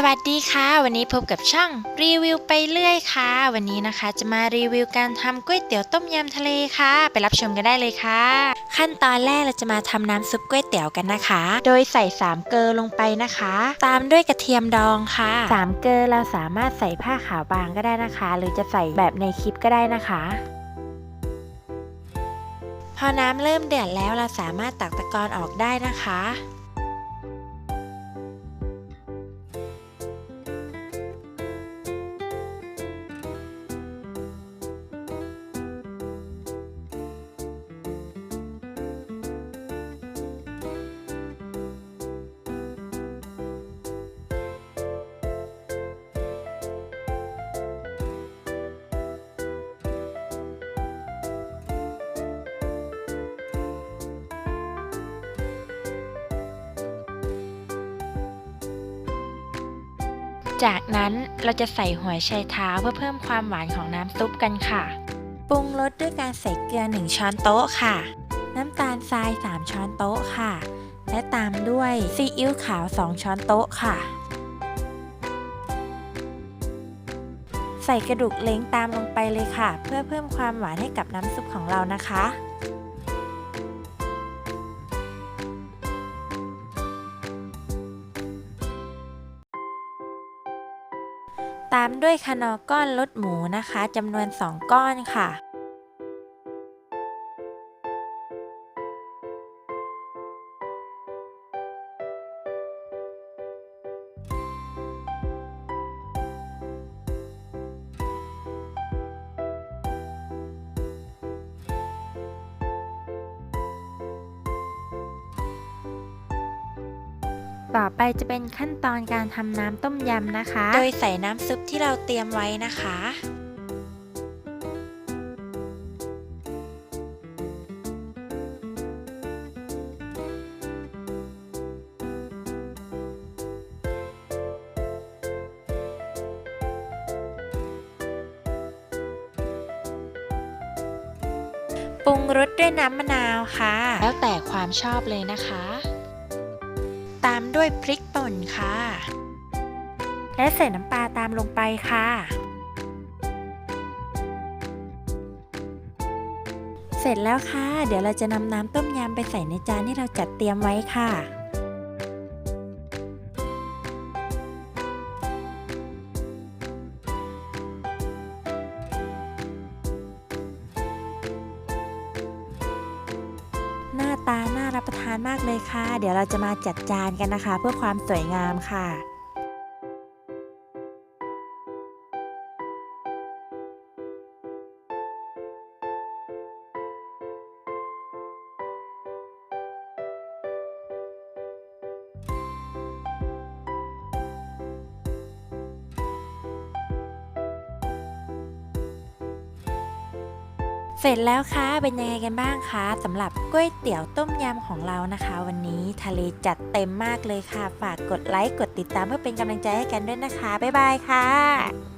สวัสดีค่ะ วันนี้พบกับช่องรีวิวไปเรื่อยค่ะ วันนี้นะคะจะมารีวิวการทำก๋วยเตี๋ยวต้มยำทะเลค่ะ ไปรับชมกันได้เลยค่ะ ขั้นตอนแรกเราจะมาทำน้ำซุปก๋วยเตี๋ยวกันนะคะ โดยใส่3เกลือลงไปนะคะ ตามด้วยกระเทียมดองค่ะ3เกลือเราสามารถใส่ผ้าขาวบางก็ได้นะคะ หรือจะใส่แบบในคลิปก็ได้นะคะพอน้ำเริ่มเดือดแล้วเราสามารถตักตะกอนออกได้นะคะ จากนั้นเราจะใส่หัวไชเท้าเพื่อเพิ่มความหวานของน้ำซุปกันค่ะ ปรุงรสด้วยการใส่เกลือ 1 ช้อนโต๊ะค่ะ น้ำตาลทราย 3 ช้อนโต๊ะค่ะ และตามด้วยซีอิ๊วขาว 2 ช้อนโต๊ะค่ะ ใส่กระดูกเล้งตามลงไปเลยค่ะ เพื่อเพิ่มความหวานให้กับน้ำซุปของเรานะคะ ตามด้วยคานอก้อนลดหมูนะคะจำนวน 2 ก้อนค่ะ ต่อไปจะเป็นขั้นตอนการทำน้ำต้มยำนะคะ โดยใส่น้ำซุปที่เราเตรียมไว้นะคะ ปรุงรสด้วยน้ำมะนาวค่ะ แล้วแต่ความชอบเลยนะคะ ตามด้วยพริกป่นค่ะ และใส่น้ำปลาตามลงไปค่ะ เสร็จแล้วค่ะ เดี๋ยวเราจะนำน้ำต้มยำไปใส่ในจานที่เราจัดเตรียมไว้ค่ะ ตาน่ารับประทานมากเลยค่ะ เดี๋ยวเราจะมาจัดจานกันนะคะ เพื่อความสวยงามค่ะ เสร็จแล้วค่ะเป็นยังไงกันบ้างคะสำหรับก๋วยเตี๋ยวต้มยำของเรานะคะ วันนี้ทะเลจัดเต็มมากเลยค่ะ ฝากกดไลค์กดติดตามเพื่อเป็นกำลังใจให้กันด้วยนะคะ บ๊ายบายค่ะ